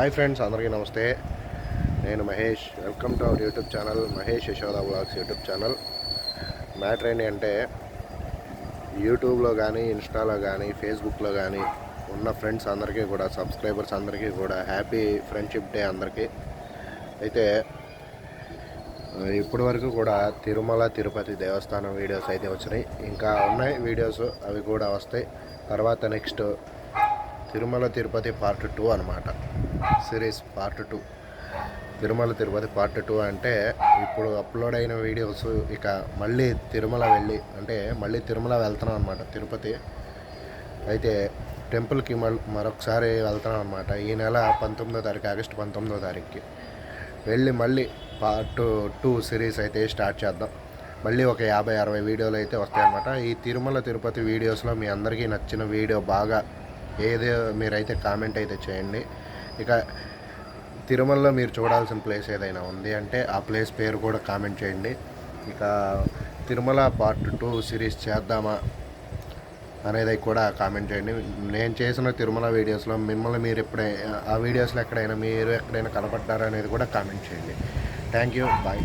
Hi friends అందరికీ నమస్తే. నేను Mahesh. Welcome to our YouTube channel Mahesh Yashoda blogs YouTube channel matter ఏంటి అంటే యూట్యూబ్లో కానీ ఇన్స్టాలో కానీ ఫేస్బుక్లో కానీ ఉన్న ఫ్రెండ్స్ అందరికీ కూడా సబ్స్క్రైబర్స్ అందరికీ కూడా హ్యాపీ ఫ్రెండ్షిప్ డే అందరికీ. అయితే ఇప్పటి వరకు కూడా తిరుమల తిరుపతి దేవస్థానం వీడియోస్ అయితే వచ్చినాయి. ఇంకా ఉన్నాయి వీడియోస్ అవి కూడా వస్తాయి. తర్వాత next Tirumala Tirupati part two అనమాట series part two. Tirumala Tirupati part two అంటే ఇప్పుడు అప్లోడ్ అయిన వీడియోస్ ఇక మళ్ళీ తిరుమల వెళ్ళి అంటే మళ్ళీ తిరుమల వెళ్తున్నాం అనమాట తిరుపతి. అయితే టెంపుల్కి మల్ మరొకసారి వెళ్తున్నాం అనమాట ఈ నెల పంతొమ్మిదో తారీఖు ఆగస్టు పంతొమ్మిదో తారీఖుకి. వెళ్ళి మళ్ళీ పార్ట్ టూ సిరీస్ అయితే స్టార్ట్ చేద్దాం. మళ్ళీ ఒక యాభై అరవై వీడియోలు అయితే వస్తాయన్నమాట ఈ తిరుమల తిరుపతి వీడియోస్లో మీ అందరికీ నచ్చిన వీడియో బాగా ఏదో మీరైతే కామెంట్ అయితే చేయండి. ఇక తిరుమలలో మీరు చూడాల్సిన ప్లేస్ ఏదైనా ఉంది అంటే ఆ ప్లేస్ పేరు కూడా కామెంట్ చేయండి. ఇక తిరుమల పార్ట్ టూ సిరీస్ చేద్దామా అనేది కూడా కామెంట్ చేయండి. నేను చేసిన తిరుమల వీడియోస్లో మిమ్మల్ని మీరు ఎప్పుడైనా ఆ వీడియోస్లో ఎక్కడైనా మీరు ఎక్కడైనా కనపడ్డారా అనేది కూడా కామెంట్ చేయండి. Thank you bye